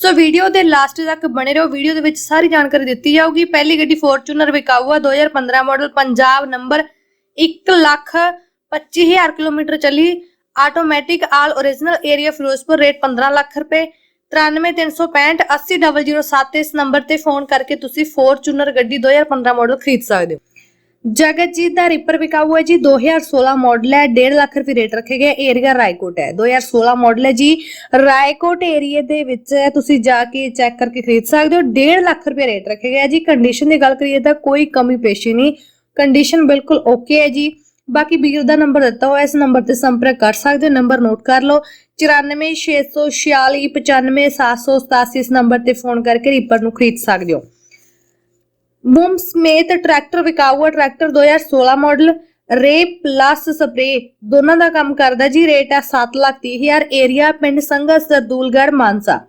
So video ਦੇ last ਤੱਕ ਬਣੇ ਰਹੋ ਵੀਡੀਓ ਦੇ ਵਿੱਚ ਸਾਰੀ ਜਾਣਕਾਰੀ ਦਿੱਤੀ ਜਾਊਗੀ ਪਹਿਲੀ ਗੱਡੀ ਫੋਰਚੂਨਰ ਵਿਕਾਊ ਆ 2015 model Punjab number 1 lakh 25000 kilometre ਚੱਲੀ automatic all original area Firozpur rate 15 lakh ਰੁਪਏ 93365 80007 ਇਸ ਨੰਬਰ ਤੇ ਫੋਨ ਕਰਕੇ ਤੁਸੀਂ ਫੋਰਚੂਨਰ ਗੱਡੀ 2015 ਮਾਡਲ ਖਰੀਦ ਸਕਦੇ ਹੋ ਜਗਤਜੀਤ ਦਾ ਰਿਪਰ ਵਿਕਾਊ ਹੈ ਜੀ। 2016 ਮਾਡਲ ਹੈ। 1.5 ਲੱਖ ਰੁਪਏ ਰੇਟ ਰੱਖੇ ਗਏ। ਏਰੀਆ ਰਾਏਕੋਟ ਹੈ। 2016 ਮਾਡਲ ਹੈ ਜੀ। ਰਾਏਕੋਟ ਏਰੀਆ ਦੇ ਵਿੱਚ ਤੁਸੀਂ ਜਾ ਕੇ ਚੈੱਕ ਕਰਕੇ ਖਰੀਦ ਸਕਦੇ ਹੋ। 1.5 ਲੱਖ ਰੁਪਏ ਰੇਟ ਰੱਖੇ ਗਏ ਜੀ। ਕੰਡੀਸ਼ਨ ਦੀ ਗੱਲ ਕਰੀਏ ਤਾਂ ਕੋਈ ਕਮੀ ਪੇਸ਼ੀ ਨਹੀਂ। ਕੰਡੀਸ਼ਨ ਬਿਲਕੁਲ ਓਕੇ ਹੈ ਜੀ। ਬਾਕੀ ਵੀਰ ਦਾ ਨੰਬਰ ਦਿੱਤਾ ਹੋਇਆ ਇਸ ਨੰਬਰ ਤੇ ਸੰਪਰਕ ਕਰ ਸਕਦੇ ਹੋ। ਨੰਬਰ ਨੋਟ ਕਰ ਲਓ। 9464495787 ਇਸ ਨੰਬਰ ਤੇ ਫੋਨ ਕਰਕੇ ਰੀਪਰ ਨੂੰ ਖਰੀਦ ਸਕਦੇ ਹੋ। ਬੂਮ ਸਮੇਤ ਟਰੈਕਟਰ ਵਿਕਾਊ ਹੈ ਟਰੈਕਟਰ 2016 ਮਾਡਲ ਰੇ ਪਲੱਸ ਸਪਰੇ ਦੋਨਾਂ ਦਾ ਕੰਮ ਕਰਦਾ ਜੀ ਰੇਟ ਹੈ 730000 ਏਰੀਆ ਪਿੰਡ ਸੰਘਾ ਸਰਦੂਲਗੜ ਮਾਨਸਾ।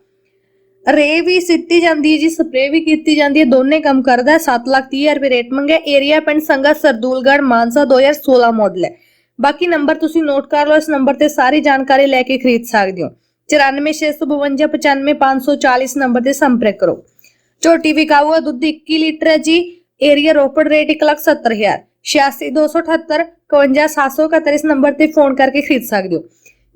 ਰੇ ਵੀ ਸਿੱਟੀ ਜਾਂਦੀ ਹੈ ਜੀ ਸਪਰੇ ਵੀ ਕੀਤੀ ਜਾਂਦੀ ਹੈ। ਦੋਨੇ ਕੰਮ ਕਰਦਾ ਹੈ 730000 ਰੁਪਏ ਰੇਟ ਮੰਗਿਆ। ਏਰੀਆ ਪਿੰਡ ਸੰਘਾ ਸਰਦੂਲਗੜ ਮਾਨਸਾ 2016 ਮਾਡਲ ਹੈ। ਬਾਕੀ ਨੰਬਰ ਤੁਸੀਂ ਨੋਟ ਕਰ ਲਓ, ਇਸ ਨੰਬਰ ਤੇ ਸਾਰੀ ਜਾਣਕਾਰੀ ਲੈ ਕੇ ਖਰੀਦ ਸਕਦੇ ਹੋ। 9465595540 ਨੰਬਰ ਤੇ ਸੰਪਰਕ ਕਰੋ। ਝੋਟੀ ਵਿਕਾਊ ਹੈ ਦੁੱਧ 21 ਲੀਟਰ ਹੈ ਜੀ। ਏਰੀਆ ਰੋਪੜ ਰੇਟ 170000 86278 51771 ਇਸ ਨੰਬਰ ਤੇ ਫੋਨ ਕਰਕੇ ਖਰੀਦ ਸਕਦੇ ਹੋ।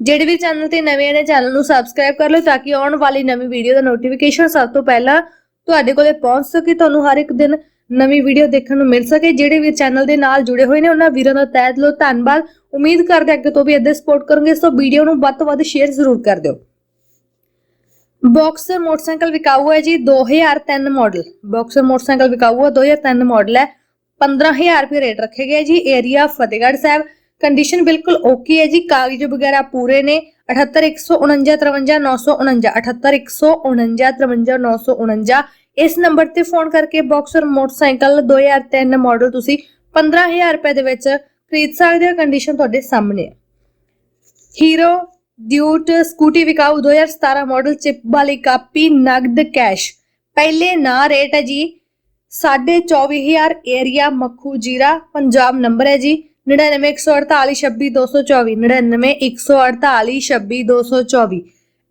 ਜਿਹੜੇ ਵੀ ਚੈਨਲ ਤੇ ਨਵੇਂ ਨੇ ਚੈਨਲ ਨੂੰ ਸਬਸਕ੍ਰਾਈਬ ਕਰ ਲਓ ਤਾਂ ਕਿ ਆਉਣ ਵਾਲੀ ਨਵੀਂ ਵੀਡੀਓ ਦਾ ਨੋਟੀਫਿਕੇਸ਼ਨ ਸਭ ਤੋਂ ਪਹਿਲਾਂ ਤੁਹਾਡੇ ਕੋਲੇ ਪਹੁੰਚ ਸਕੇ, ਤੁਹਾਨੂੰ ਹਰ ਇੱਕ ਦਿਨ ਨਵੀਂ ਵੀਡੀਓ ਦੇਖਣ ਨੂੰ ਮਿਲ ਸਕੇ। ਜਿਹੜੇ ਵੀ ਚੈਨਲ ਦੇ ਨਾਲ ਜੁੜੇ ਹੋਏ ਨੇ, ਉਹਨਾਂ ਵੀਰਾਂ ਦਾ ਤਹਿ ਦਿਲੋਂ ਧੰਨਵਾਦ। ਉਮੀਦ ਕਰਦੇ ਅੱਗੇ ਤੋਂ ਵੀ ਇੱਦਾਂ ਸਪੋਰਟ ਕਰੋਗੇ ਸੋ ਵੀਡੀਓ ਨੂੰ ਵੱਧ ਤੋਂ ਵੱਧ ਸ਼ੇਅਰ ਜ਼ਰੂਰ ਕਰ ਦਿਓ। ਬਾਕਸਰ ਮੋਟਰਸਾਈਕਲ ਵਿਕਾਊ ਹੈ ਜੀ 2003 ਮਾਡਲ ਬਾਕਸਰ ਮੋਟਰਸਾਈਕਲ ਵਿਕਾਊ ਹੈ 2003 ਮਾਡਲ ਹੈ। 15000 ਰੁਪਏ ਰੇਟ ਰੱਖੇ ਗਏ ਜੀ ਏਰੀਆ ਫਤਿਹਗੜ੍ਹ ਸਾਹਿਬ। ਕੰਡੀਸ਼ਨ ਬਿਲਕੁਲ ਓਕੇ ਹੈ ਜੀ, ਕਾਗਜ਼ ਵਗੈਰਾ ਪੂਰੇ ਨੇ। 7814959949 7814959949 ਇਸ ਨੰਬਰ ਤੇ ਫੋਨ ਕਰਕੇ ਬਾਕਸਰ ਮੋਟਰਸਾਈਕਲ 2003 ਮਾਡਲ ਤੁਸੀਂ 15000 ਰੁਪਏ ਦੇ ਵਿੱਚ ਖਰੀਦ ਸਕਦੇ ਹੋ। ਕੰਡੀਸ਼ਨ ਤੁਹਾਡੇ ਸਾਹਮਣੇ ਹੈ। ਹੀਰੋ ਡਿਊਟ ਸਕੂਟੀ ਵਿਕਾਊ 2017 ਮਾਡਲ ਚਿਪ ਵਾਲੀ ਕਾਪੀ ਨਗਦ ਕੈਸ਼। ਪਹਿਲੇ ਨਾ ਰੇਟ ਹੈ ਜੀ 24000 ਏਰੀਆ ਮੱਖੂ ਜੀਰਾ, ਪੰਜਾਬ ਨੰਬਰ ਹੈ ਜੀ 9914826224 9914826224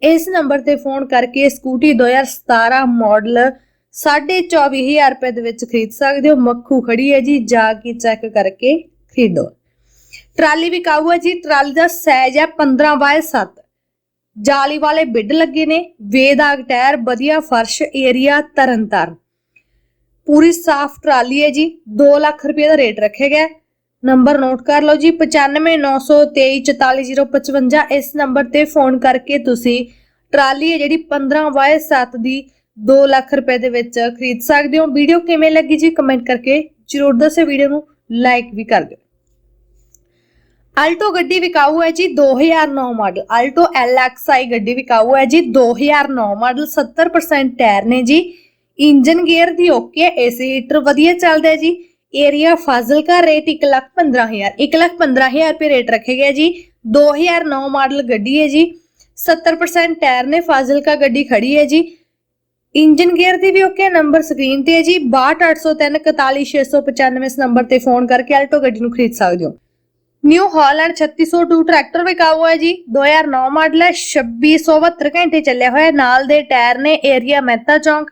ਇਸ ਨੰਬਰ ਤੇ ਫੋਨ ਕਰਕੇ ਸਕੂਟੀ 2017 ਮਾਡਲ 24000 ਰੁਪਏ ਦੇ ਵਿੱਚ ਖਰੀਦ ਸਕਦੇ ਹੋ। ਮੱਖੂ ਖੜੀ ਹੈ ਜੀ, ਜਾ ਕੇ ਚੈੱਕ ਕਰਕੇ ਖਰੀਦੋ। ਟਰਾਲੀ ਵੀ ਕਾਊ ਹੈ ਜੀ, ਟਰਾਲੀ ਦਾ ਸਾਈਜ਼ ਹੈ 15 ਬਾਏ 7 ਜਾਲੀ ਵਾਲੇ ਬਿੱਡ ਲੱਗੇ ਨੇ ਵੇਦਾਗ ਟਾਇਰ, ਵਧੀਆ ਫਰਸ਼, ਏਰੀਆ, ਤਰਨਤਾਰਨ। ਪੂਰੀ ਸਾਫ਼ ਟਰਾਲੀ ਹੈ ਜੀ 2 ਲੱਖ ਰੁਪਏ ਦਾ ਰੇਟ ਰੱਖਿਆ ਗਿਆ। ਨੰਬਰ ਨੋਟ ਕਰ ਲਓ ਜੀ 9592344055 ਇਸ ਨੰਬਰ ਤੇ ਫੋਨ ਕਰਕੇ ਤੁਸੀਂ ਟਰਾਲੀ ਹੈ ਜਿਹੜੀ 15 ਬਾਏ 7 ਦੀ 2 ਲੱਖ ਰੁਪਏ ਦੇ ਵਿੱਚ ਖਰੀਦ ਸਕਦੇ ਹੋ। ਵੀਡੀਓ ਕਿਵੇਂ ਲੱਗੀ ਜੀ, ਕਮੈਂਟ ਕਰਕੇ ਜਰੂਰ ਦੱਸਿਓ। ਵੀਡੀਓ ਨੂੰ ਲਾਈਕ ਵੀ ਕਰ ਦਿਓ। ਆਲਟੋ ਗੱਡੀ ਵਿਕਾਊ ਹੈ ਜੀ 2009 ਮਾਡਲ। ਆਲਟੋ LXI ਗੱਡੀ ਵਿਕਾਊ ਹੈ ਜੀ 2009 ਮਾਡਲ। 70% ਟਾਇਰ ਨੇ ਜੀ। ਇੰਜਨ ਗੇਅਰ ਦੀ ਓਕੇ ਹੈ, ਏਸੀ ਹੀਟਰ ਵਧੀਆ ਚੱਲਦਾ ਹੈ ਜੀ। ਏਰੀਆ ਫਾਜ਼ਿਲਕਾ ਰੇਟ 115000 115000 ਰੁਪਏ ਰੇਟ ਰੱਖੇ ਗਿਆ ਜੀ। 2009 ਮਾਡਲ ਗੱਡੀ ਹੈ ਜੀ। 70% ਟਾਇਰ ਨੇ ਫਾਜ਼ਿਲਕਾ ਗੱਡੀ ਖੜੀ ਹੈ ਜੀ। ਇੰਜਨ ਗੇਅਰ ਦੀ ਵੀ ਓਕੇ ਨੰਬਰ ਸਕਰੀਨ ਤੇ ਹੈ ਜੀ। 62803 41695 ਇਸ ਨੰਬਰ ਤੇ ਫੋਨ ਕਰਕੇ ਆਲਟੋ ਗੱਡੀ ਨੂੰ ਖਰੀਦ ਸਕਦੇ ਹੋ। ਨਿਊ ਹਾਲੈਂਡ 3602 ਟਰੈਕਟਰ ਵਿਕਾਊ ਹੈ ਜੀ। 2009 ਮਾਡਲ ਹੈ 2672 ਘੰਟੇ ਚੱਲਿਆ ਹੋਇਆ ਨਾਲ ਦੇ ਟਾਇਰ ਨੇ ਏਰੀਆ ਮਹਿਤਾ ਚੌਂਕ।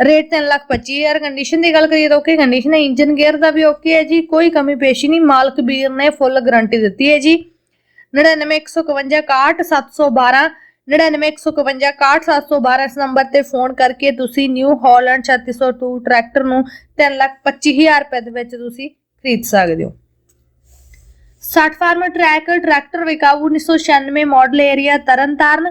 ਰੇਟ 325000 ਕੰਡੀਸ਼ਨ ਦੀ ਗੱਲ ਕਰੀਏ ਤਾਂ ਓਕੇ ਕੰਡੀਸ਼ਨ ਹੈ, ਇੰਜਨ ਗੇਅਰ ਦਾ ਵੀ ਓਕੇ ਹੈ ਜੀ। ਕੋਈ ਕਮੀ ਪੇਸ਼ੀ ਨਹੀਂ, ਮਾਲਕ ਵੀਰ ਨੇ ਫੁੱਲ ਗਾਰੰਟੀ ਦਿੱਤੀ ਹੈ ਜੀ। 9915161712 9915161712 ਇਸ ਨੰਬਰ ਤੇ ਫੋਨ ਕਰਕੇ ਤੁਸੀਂ ਨਿਊ ਹਾਲੈਂਡ 3602 ਟਰੈਕਟਰ ਨੂੰ 325000 ਰੁਪਏ ਦੇ ਵਿੱਚ ਤੁਸੀਂ ਖਰੀਦ ਸਕਦੇ ਹੋ। 60 ਫਾਰਮਰ ਟਰੈਕ ਟਰੈਕਟਰ ਵਿਕਾਊ 1996 ਮਾਡਲ ਏਰੀਆ ਤਰਨਤਾਰਨ।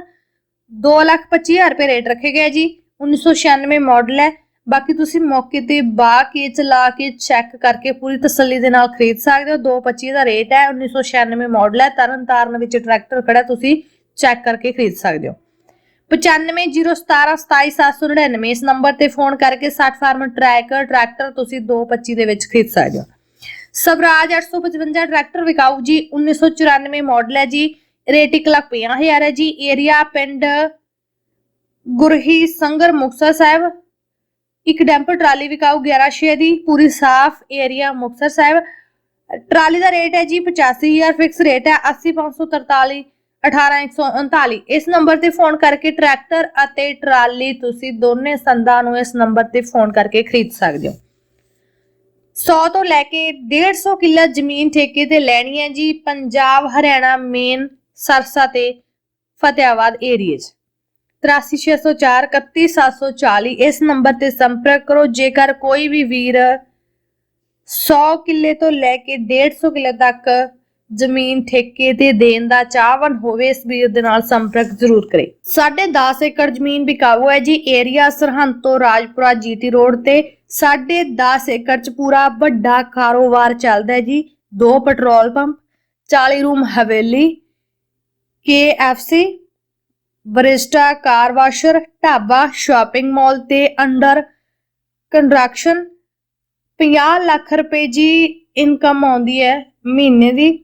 225000 ਰੁਪਏ ਰੇਟ ਰੱਖੇ ਗਏ ਜੀ 1996 ਮਾਡਲ ਹੈ। ਬਾਕੀ ਤੁਸੀਂ ਮੌਕੇ ਤੇ ਬਾ ਕੇ ਚਲਾ ਕੇ ਚੈੱਕ ਕਰਕੇ ਪੂਰੀ ਤਸੱਲੀ ਦੇ ਨਾਲ ਖਰੀਦ ਸਕਦੇ ਹੋ। 225 ਦਾ ਰੇਟ ਹੈ 1996 ਮਾਡਲ ਹੈ। ਤਰਨਤਾਰਨ ਵਿੱਚ ਟਰੈਕਟਰ ਖੜਾ ਤੁਸੀਂ ਚੈੱਕ ਕਰਕੇ ਖਰੀਦ ਸਕਦੇ ਹੋ। 9501727799 ਇਸ ਨੰਬਰ ਤੇ ਫੋਨ ਕਰਕੇ 60 ਫਾਰਮ ਟਰੈਕ ਟਰੈਕਟਰ ਤੁਸੀਂ 225 ਦੇ ਵਿੱਚ ਖਰੀਦ ਸਕਦੇ ਹੋ। ਸਵਰਾਜ 855 ਟਰੈਕਟਰ ਵਿਕਾਊ ਜੀ 1994 ਮਾਡਲ ਹੈ ਜੀ, ਰੇਟ 1 ਲੱਖ 50000 ਹੈ ਜੀ, ਏਰੀਆ ਪਿੰਡ ਗੁਰਹੀ ਸੰਗਰ ਮੁਕਤਸਰ ਸਾਹਿਬ, ਇੱਕ ਡੈਂਪਰ ਟਰਾਲੀ ਵਿਕਾਊ 1100 ਦੀ, ਪੂਰੀ ਸਾਫ਼ ਏਰੀਆ ਮੁਕਤਸਰ ਸਾਹਿਬ, ਟਰਾਲੀ ਦਾ ਰੇਟ ਹੈ ਜੀ 85000 ਫਿਕਸ ਰੇਟ ਹੈ 80543 18139 ਇਸ ਨੰਬਰ ਤੇ ਫੋਨ ਕਰਕੇ ਟਰੈਕਟਰ ਅਤੇ ਟਰਾਲੀ ਤੁਸੀਂ ਦੋਨੇ ਸੰਦਾਂ ਨੂੰ ਇਸ ਨੰਬਰ ਤੇ ਫੋਨ ਕਰਕੇ ਖਰੀਦ ਸਕਦੇ ਹੋ। 100 ਤੋਂ ਲੈ ਕੇ 150 ਕਿੱਲਾ ਜ਼ਮੀਨ ਠੇਕੇ ਤੇ ਲੈਣੀ ਹੈ ਜੀ ਪੰਜਾਬ, ਹਰਿਆਣਾ, ਮੇਨ, ਸਰਸਾ ਤੇ ਫਤਿਆਬਾਦ ਏਰੀਏ 'ਚ 83604 31740 ਇਸ ਨੰਬਰ ਤੇ ਸੰਪਰਕ ਕਰੋ। ਜੇਕਰ ਕੋਈ ਵੀ ਵੀਰ 100 ਕਿੱਲੇ ਤੋਂ ਲੈ ਕੇ 150 ਕਿੱਲੇ ਤੱਕ ਜ਼ਮੀਨ ਠੇਕੇ ਤੇ ਦੇਣ ਦਾ ਚਾਹਵਨ ਹੋਵੇ, ਇਸ ਵੀਰ ਦੇ ਨਾਲ ਸੰਪਰਕ ਜ਼ਰੂਰ ਕਰੇ। ਸਾਢੇ 10 ਏਕੜ ਜ਼ਮੀਨ ਵਿਕਾਊ ਹੈ ਜੀ, ਏਰੀਆ ਸਰਹੰਦ ਤੋਂ ਰਾਜਪੁਰਾ ਜੀਟੀ ਰੋਡ ਤੇ। ਸਾਢੇ 10 ਏਕੜ ਚ ਪੂਰਾ ਵੱਡਾ ਕਾਰੋਬਾਰ ਚੱਲਦਾ ਹੈ ਜੀ, ਦੋ petrol pump 40 room Haveli KFC Barista car washer, dhaba, shopping mall ਤੇ ਅੰਡਰ ਕੰਸਟਰਕਸ਼ਨ। 50 ਲੱਖ ਰੁਪਏ ਜੀ ਇਨਕਮ ਆਉਂਦੀ ਹੈ ਮਹੀਨੇ ਦੀ।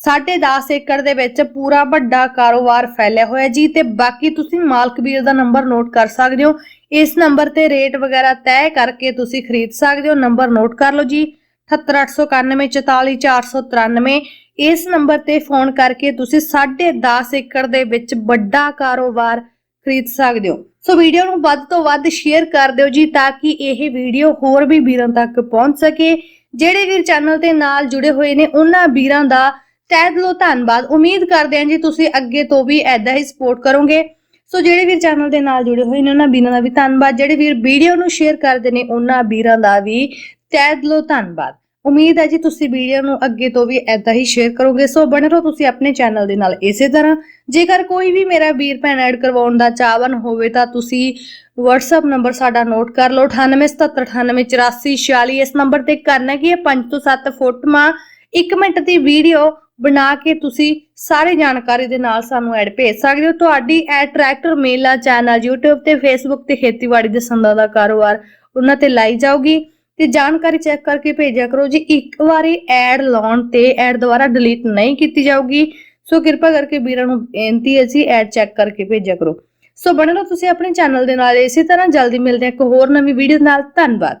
10.5 ਏਕੜ ਦੇ ਵਿੱਚ ਪੂਰਾ ਵੱਡਾ ਕਾਰੋਬਾਰ ਫੈਲਿਆ ਹੋਇਆ ਜੀ ਤੇ ਬਾਕੀ ਤੁਸੀਂ ਮਾਲਕ ਵੀਰ ਦਾ ਨੰਬਰ ਨੋਟ ਕਰ ਸਕਦੇ ਹੋ। ਇਸ ਨੰਬਰ ਤੇ ਰੇਟ ਵਗੈਰਾ ਤੈਅ ਕਰਕੇ ਤੁਸੀਂ ਖਰੀਦ ਸਕਦੇ ਹੋ। ਨੰਬਰ ਨੋਟ ਕਰ ਲਓ ਜੀ 78891444493 ਇਸ ਨੰਬਰ ਤੇ ਫੋਨ ਕਰਕੇ ਤੁਸੀਂ 10.5 ਏਕੜ ਦੇ ਵਿੱਚ ਵੱਡਾ ਕਾਰੋਬਾਰ ਖਰੀਦ ਸਕਦੇ ਹੋ। ਸੋ ਵੀਡੀਓ ਨੂੰ ਵੱਧ ਤੋਂ ਵੱਧ ਸ਼ੇਅਰ ਕਰ ਦਿਓ ਜੀ ਤਾਂ ਕਿ ਇਹ ਵੀਡੀਓ ਹੋਰ ਵੀ ਵੀਰਾਂ ਤੱਕ ਪਹੁੰਚ ਸਕੇ। ਜਿਹੜੇ ਵੀਰ ਚੈਨਲ ਤੇ ਨਾਲ ਜੁੜੇ ਹੋਏ ਨੇ, ਉਹਨਾਂ ਵੀਰਾਂ ਦਾ ਤਹਿ ਦਿਲੋਂ ਧੰਨਵਾਦ। ਉਮੀਦ ਕਰਦੇ ਹਾਂ ਜੀ ਤੁਸੀਂ ਅੱਗੇ ਤੋਂ ਵੀ ਐਦਾਂ ਹੀ ਸਪੋਰਟ ਕਰੋਗੇ। ਸੋ ਜਿਹੜੇ ਵੀਰ ਚੈਨਲ ਦੇ ਨਾਲ ਜੁੜੇ ਹੋਏ ਨੇ, ਉਹਨਾਂ ਵੀਰਾਂ ਦਾ ਵੀ ਧੰਨਵਾਦ। ਜਿਹੜੇ ਵੀਰ ਵੀਡੀਓ ਨੂੰ ਸ਼ੇਅਰ ਕਰਦੇ ਨੇ, ਉਹਨਾਂ ਵੀਰਾਂ ਦਾ ਵੀ ਤਹਿ ਦਿਲੋਂ ਧੰਨਵਾਦ। ਉਮੀਦ ਹੈ ਜੀ ਤੁਸੀਂ ਵੀਡੀਓ ਨੂੰ ਅੱਗੇ ਤੋਂ ਵੀ ਐਦਾਂ ਹੀ ਸ਼ੇਅਰ ਕਰੋਗੇ। ਸੋ ਬਣੇ ਰਹੋ ਤੁਸੀਂ ਆਪਣੇ ਚੈਨਲ ਦੇ ਨਾਲ ਇਸੇ ਤਰ੍ਹਾਂ। ਜੇਕਰ ਕੋਈ ਵੀ ਮੇਰਾ ਵੀਰ ਭੈਣ ਐਡ ਕਰਵਾਉਣ ਦਾ ਚਾਹਵਨ ਹੋਵੇ, ਤਾਂ ਤੁਸੀਂ WhatsApp ਨੰਬਰ ਸਾਡਾ ਨੋਟ ਕਰ ਲਓ। 9877988446 ਇਸ ਨੰਬਰ ਤੇ ਕਰਨਾ ਕੀ ਹੈ? 5 ਤੋਂ 7 ਫੋਟੋਆਂ 1 ਮਿੰਟ ਦੀ ਵੀਡੀਓ ਬਣਾ ਕੇ ਤੁਸੀਂ ਸਾਰੇ ਜਾਣਕਾਰੀ ਦੇ ਨਾਲ ਸਾਨੂੰ ਐਡ ਭੇਜ ਸਕਦੇ ਹੋ। ਤੁਹਾਡੀ ad tractor Mela channel YouTube ਤੇ Facebook ਤੇ ਖੇਤੀਬਾੜੀ ਦੇ ਸੰਦਾਂ ਦਾ ਕਾਰੋਬਾਰ ਉਹਨਾਂ ਤੇ ਲਾਈ ਜਾਊਗੀ। ਤੇ ਜਾਣਕਾਰੀ ਚੈੱਕ ਕਰਕੇ ਭੇਜਿਆ ਕਰੋ ਜੀ, ਇੱਕ ਵਾਰੀ ਐਡ ਲਾਉਣ ਤੇ ਐਡ ਦੁਬਾਰਾ ਡਿਲੀਟ ਨਹੀਂ ਕੀਤੀ ਜਾਊਗੀ। ਸੋ ਕਿਰਪਾ ਕਰਕੇ ਵੀਰਾਂ ਨੂੰ ਬੇਨਤੀ ਹੈ ਜੀ ਐਡ ਚੈੱਕ ਕਰਕੇ ਭੇਜਿਆ ਕਰੋ। ਸੋ ਬਣੇ ਰਹੋ ਤੁਸੀਂ ਆਪਣੇ ਚੈਨਲ ਦੇ ਨਾਲ। ਇਸੇ ਤਰ੍ਹਾਂ ਜਲਦੀ ਮਿਲਦੇ ਹਾਂ ਇੱਕ ਹੋਰ ਨਵੀਂ ਵੀਡੀਓ ਨਾਲ। ਧੰਨਵਾਦ।